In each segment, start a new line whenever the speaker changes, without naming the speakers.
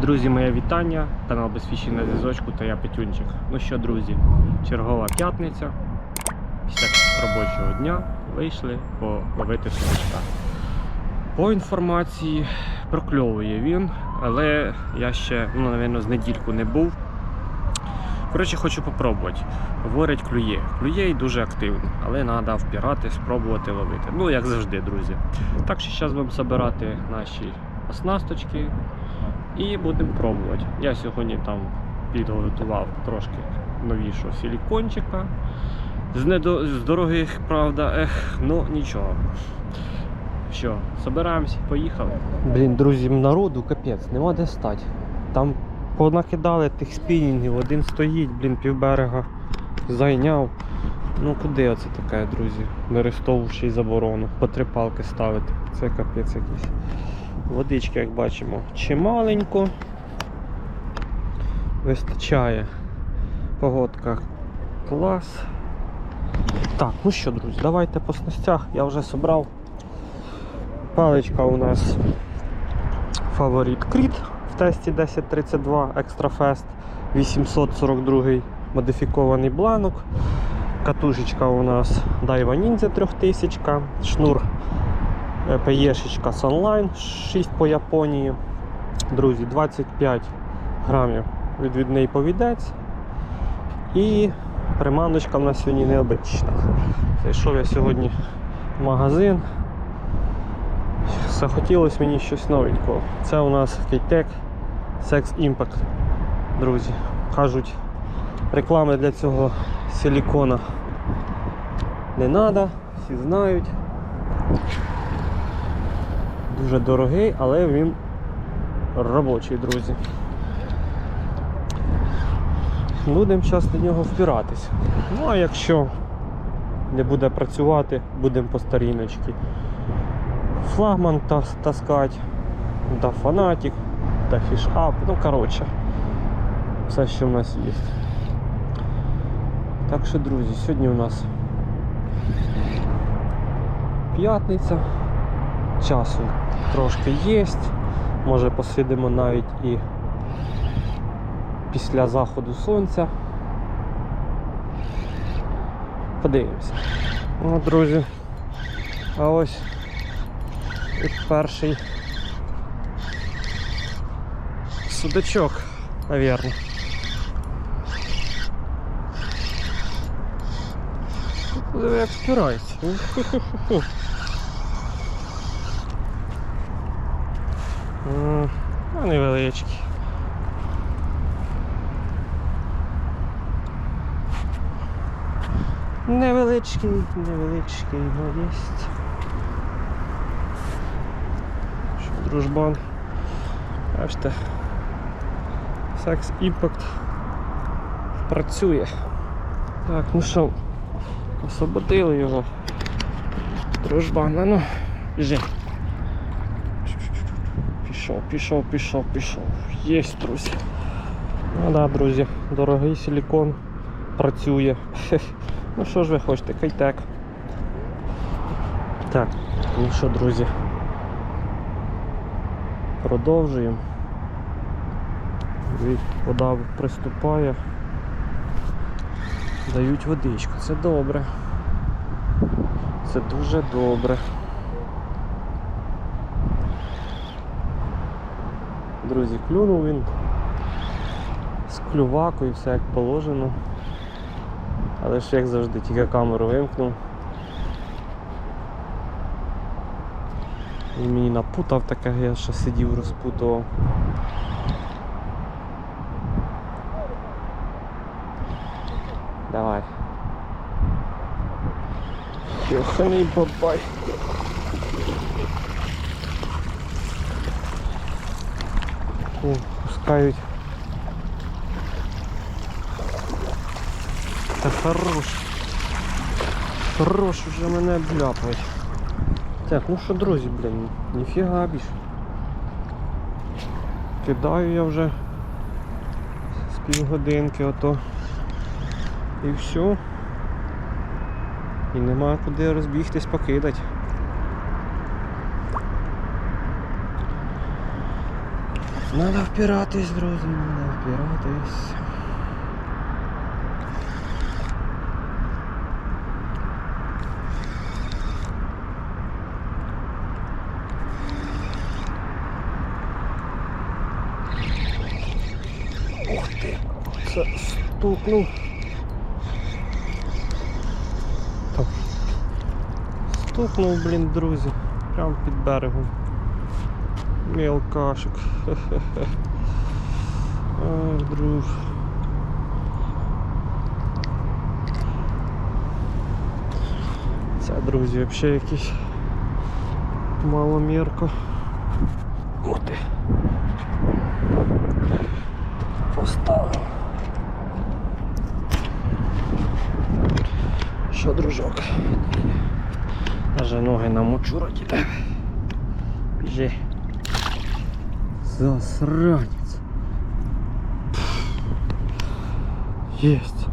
Друзі, моє вітання. Канал Безфіші на зв'язочку та я Петюнчик. Ну що, друзі, чергова п'ятниця. Після робочого дня вийшли половити сонечка. По інформації прокльовує він, але я ще, ну, напевно, з недільку не був. Коротше, хочу попробувати. Говорять, клює. Клює і дуже активно, але треба впірати, спробувати ловити. Ну, як завжди, друзі. Так що зараз будемо збирати наші оснасточки і будемо пробувати. Я сьогодні там підготував трошки новішого силікончика. З, недо... з дорогих, правда, ех, ну нічого. Що, собираємось, поїхали. Блін, друзі, народу капець, нема де стати. Там понакидали тих спінінгів, один стоїть, блін, півберега зайняв. Ну куди оце таке, друзі? Не заборону. По три палки ставити. Це капець якийсь. Водички, як бачимо, чималенько. Вистачає. Погодка клас. Так, ну що, друзі, давайте по снастях. Я вже зібрав. Паличка у нас фаворит Кріт тесті 1032 Extra Fest 842 модифікований бланок. Катушечка у нас Daiwa Ninja 3000, шнур ПЕшечка Sunline 6 по Японії. Друзі, 25 грамів відвідний повідець. І приманочка в нас сьогодні необична. Зайшов я сьогодні в магазин. Захотілося мені щось новенького. Це у нас Кейтек Sex Impact. Друзі. Кажуть, реклами для цього силікона не треба, всі знають. Дуже дорогий, але він робочий, друзі. Будемо зараз до нього впиратись. Ну а якщо не буде працювати, будемо по старіночці. Флагман таскати, да фанатик, да фішап, ну коротше, все, що в нас є. Так що, друзі, сьогодні у нас п'ятниця, часу трошки є, може посидимо навіть і після заходу сонця. Подивимося. Ну, друзі. А ось і перший судачок, навірно. Диви, як впирається. Ху-ху-ху-ху. М, Ну, невеличкий. Невеличкий, невеличкий, ну єсть. Що, дружбан. Бачите. Секс Impact працює. Так, ну що, освободили його. Дружбан, ну, біжи. Пішов, пішов, пішов, пішов. Єсть, друзі. Ну да, друзі, дорогий силікон працює. Ну що ж ви хочете, кайтек. Так, ну що, друзі. Продовжуємо. Вода приступає. Дають водичку. Це добре. Це дуже добре. Друзі, клюнув він з клювакою, все як положено. Але ж як завжди, тільки камеру вимкнув. Він мені напутав таке, я ще сидів, розпутував. Давай. Йоханий бабай. О, пускають. Та хорош. Хорош вже мене бляпають. Так, ну що, друзі, блін, ніфіга більше. Кидаю я вже з півгодинки ото. І все. І нема куди розбігтись покидати. Надо впиратись, друзі, надо впиратись. Ух ти, це стукнув. Стукнув, блін, друзі, прямо під берегом. Мелкашик. Хе-хе-хе. Друг. Це, друзі, взагалі якийсь маломірко. Ух. Поставив. Що, дружок? Даже ноги намочу раді. Біжи. Засранец. Єсть.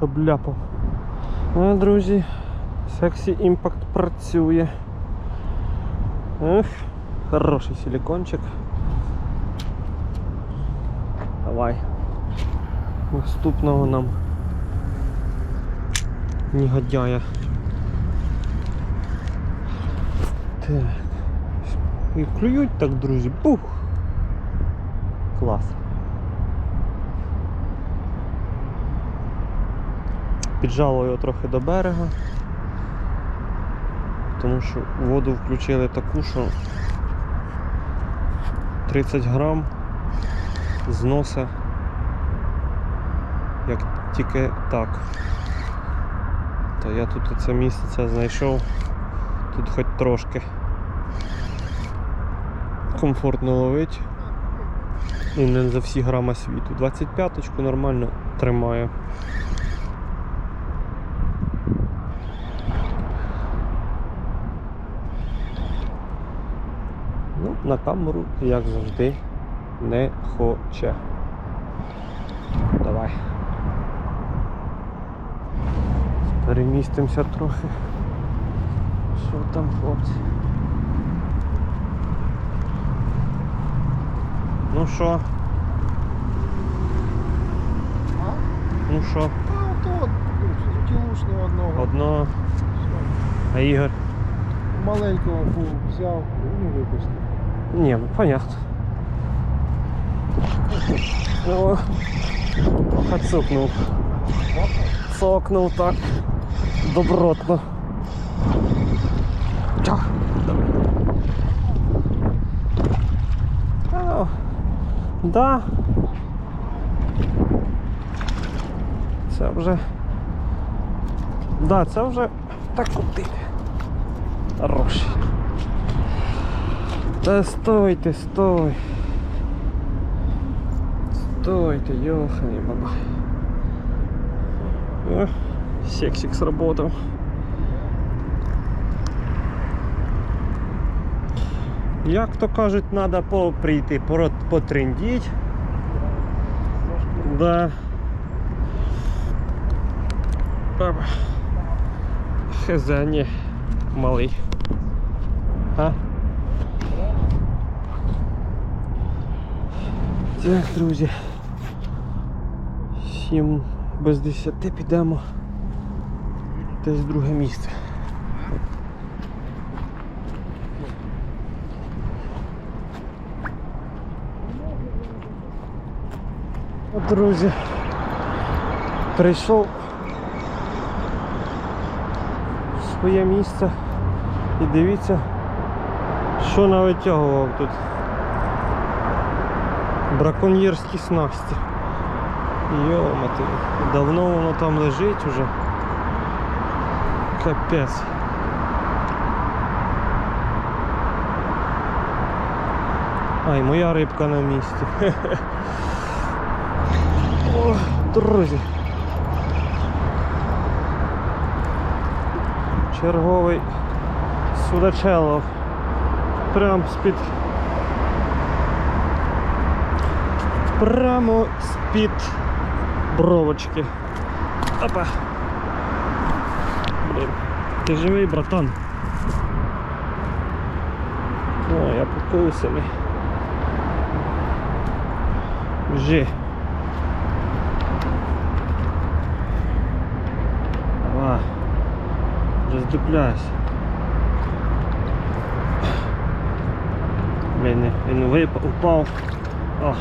Обляпав. Ну, друзі, сексі імпакт працює. Ех, хороший силикончик. Давай. Наступного нам негодяя. Так. І клюють так, друзі. Бух! Клас. Піджало його трохи до берега, тому що воду включили таку, що 30 грам зноса як тільки так. То я тут оце місяця знайшов, тут хоч трошки комфортно ловить. І не за всі грама світу. 25-ку нормально тримає. Ну, на камеру, як завжди, не хоче. Давай. Перемістимося трохи. Що там, хлопці? Ну що? Ну що?
А от от, тілушного одного.
Одного,
Все.
а Ігор?
Маленького фу, взяв, ну випустив.
Ні, ну понятно. О, трохи цукнув. Цокнув так. Добротно. Тях. Давай. Да. Це вже. Да, це вже так куди. Хороший. Та стойте, стой. Стойте, ёханый баба. Сексик сработал. Як то кажуть, треба прийти, потрендіть. Да. Баба. Хз, ні, малий. А? Так, друзі. Сім без десяти підемо десь друге місце. Друзі, прийшов в своє місце і дивіться, що навитягував тут. Браконьєрські снасті. Йомати, давно воно там лежить уже. Капець. Ай, моя рибка на місці. О, друзі. Черговий судачелов. Прям з-під Прямо з-під бровочки. Опа. Блін. Ти живий, братан. О, я покусаний. Біжи. Давай. Роздупляйся. Блін, він випав, упав. О,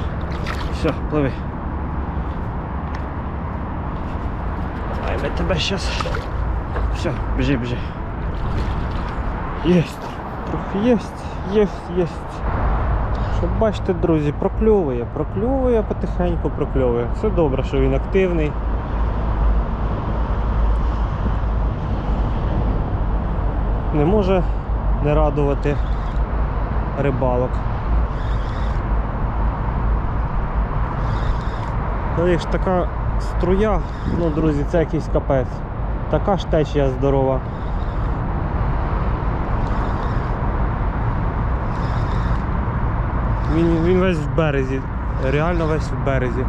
все, пливи. Давай ми тебе щас. Все, біжи, біжи. Єсть. Трохи єсть, єсть, єсть. Що бачите, друзі, прокльовує, прокльовує потихеньку, прокльовує. Все добре, що він активний. Не може не радувати рибалок. Коли ж така струя, ну друзі, це якийсь капець. Така ж течія здорова. Він, він весь в березі, реально весь в березі.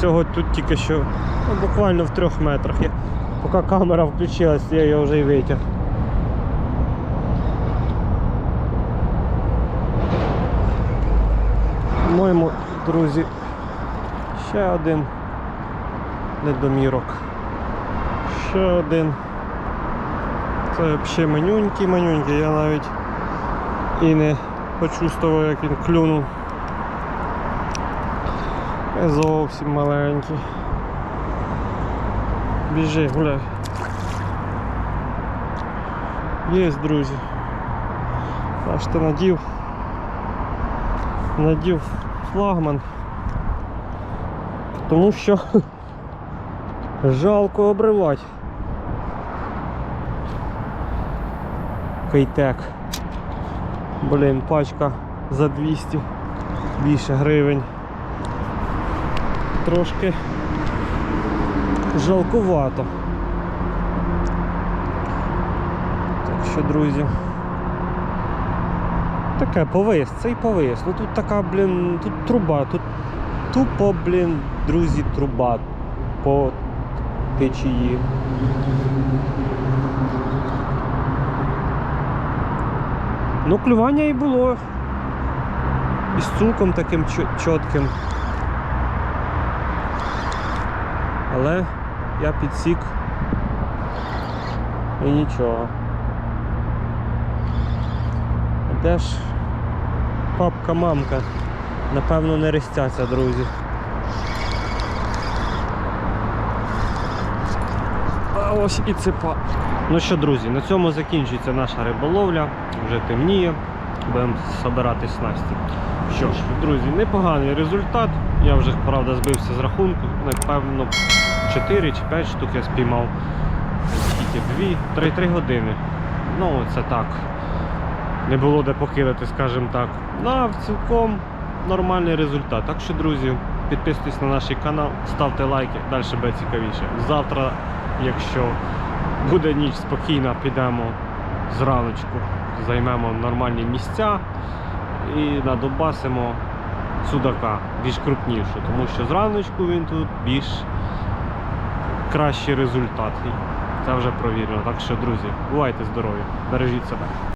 Цього тут тільки що ну, буквально в трьох метрах. Я, поки камера включилась, я його вже й витяг. Моєму, друзі, ще один недомірок. Ще один. Це взагалі манюнький, манюнький, я навіть і не почувствував, як він клюнув. Зовсім маленький. Біжи, гуляй. Єсть, друзі. Аж ти надів. Надів флагман. Тому що жалко обривати. Кейтек. Блін, пачка за 200 більше гривень. Трошки жалкувато. Так що, друзі. Таке повис, цей повис. Ну тут така, блін, тут труба, тут тупо, блін, друзі, труба по течії. Ну, клювання і було. І з цулком таким чітким. Але я підсік і нічого. Де ж папка-мамка? Напевно, не рестяться, друзі. А ось і цепа. Ну що, друзі, на цьому закінчується наша риболовля. Вже темніє. Будемо збирати снасті. Що ж, друзі, непоганий результат. Я вже, правда, збився з рахунку. Напевно, 4 чи 5 штук я спіймав. Скільки? 2, 3-3 години. Ну, це так. Не було де покидати, скажімо так. Ну, а цілком нормальний результат. Так що, друзі, підписуйтесь на наш канал, ставте лайки, далі буде цікавіше. Завтра, якщо буде ніч спокійна, підемо зраночку, займемо нормальні місця і надобасимо судака більш крупніше, тому що зраночку він тут більш кращий результат. Це вже провірено. Так що, друзі, бувайте здорові, бережіть себе.